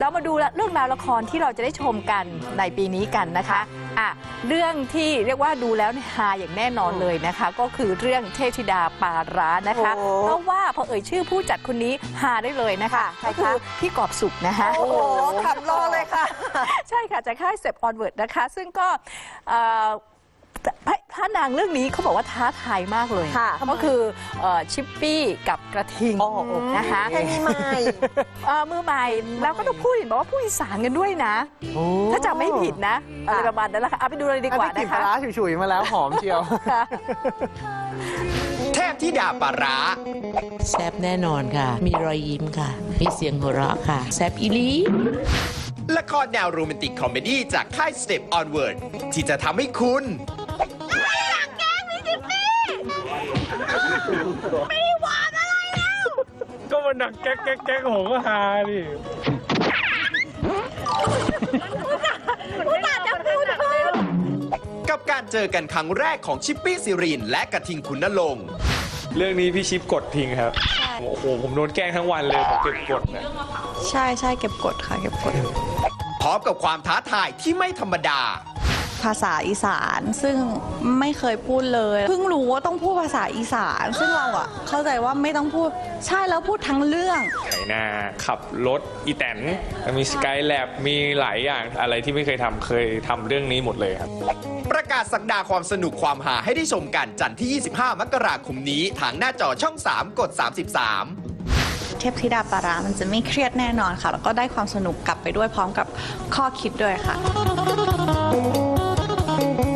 เรามาดูเรื่องราวละครที่เราจะได้ชมกันในปีนี้กันนะคะอะเรื่องที่เรียกว่าดูแล้วเนี่ยฮาอย่างแน่นอนเลยนะคะ ก็คือเรื่องเทพธิดาปาร้านะคะโอ้เพราะว่าพอเอ่ยชื่อผู้จัดคนนี้ฮาได้เลยนะคะใครก็คะ คือพี่กอบสุขนะคะโอ้โหขำรอเลยค่ะ ใช่ค่ะจากค่ายเซปออนเวิร์ดนะคะ ซึ่งก็เอ่อ พระพระนางเรื่องนี้เขาบอกว่าท้าทายมากเลยค่ะก็คือเอ่อชิปปี้กับกระทิงโอ้โหนะคะแค่นี้ไม่ เอ่อมือใหม่แล้วก็ต้องพูดเห็นบอกว่าพูดอีสานกันด้วยนะถ้าจำไม่ผิดนะอะไรประมาณนั้นแหละค่ะเอาไปดูเลยดีกว่าอันนี้กลิ่นปนะคะลาร้าฉุยๆ มาแล้วหอมเชียวค่ะเทพธิดาปลาร้า แซบแน่นอนค่ะ มีรอยยิ้มค่ะ มีเสียงหัวเราะค่ะ แซบอีหลี ละครแนวโรแมนติกคอมเมดี้จากค่าย Step Onward ที่จะทำให้คุณ ก็มันหนักแก๊กแก๊กแก๊กผมก็ฮาดิกับการเจอกันครั้งแรกของชิปปี้ซิรินและกระทิงคุณนลงค์เรื่องนี้พี่ชิปกดทิ้งครับ โอ้โห ผมโดนแกล้งทั้งวันเลยผมเก็บกดนะใช่ใช่เก็บกดค่ะเก็บกด พร้อมกับความท้าทายที่ไม่ธรรมดา ภาษาอีสาน ซึ่งไม่เคยพูดเลยเพิ่งรู้ว่าต้องพูดภาษาอีสาน ซึ่งเราอะเข้าใจว่าไม่ต้องพูดใช่แล้วพูดทั้งเรื่อง ไถนาขับรถอีแตนมีสกายแลบมีหลายอย่างอะไรที่ไม่เคยทำเคยทำเรื่องนี้หมดเลยครับ ประกาศสักดาความสนุกความหาให้ได้ชมกัน จันทร์ที่ 25 มกราคมนี้ ทางหน้าจอช่อง 3 กด 33เทพธิดาปารามันจะไม่เครียดแน่นอนค่ะ แล้วก็ได้ความสนุกกลับไปด้วยพร้อมกับข้อคิดด้วยค่ะ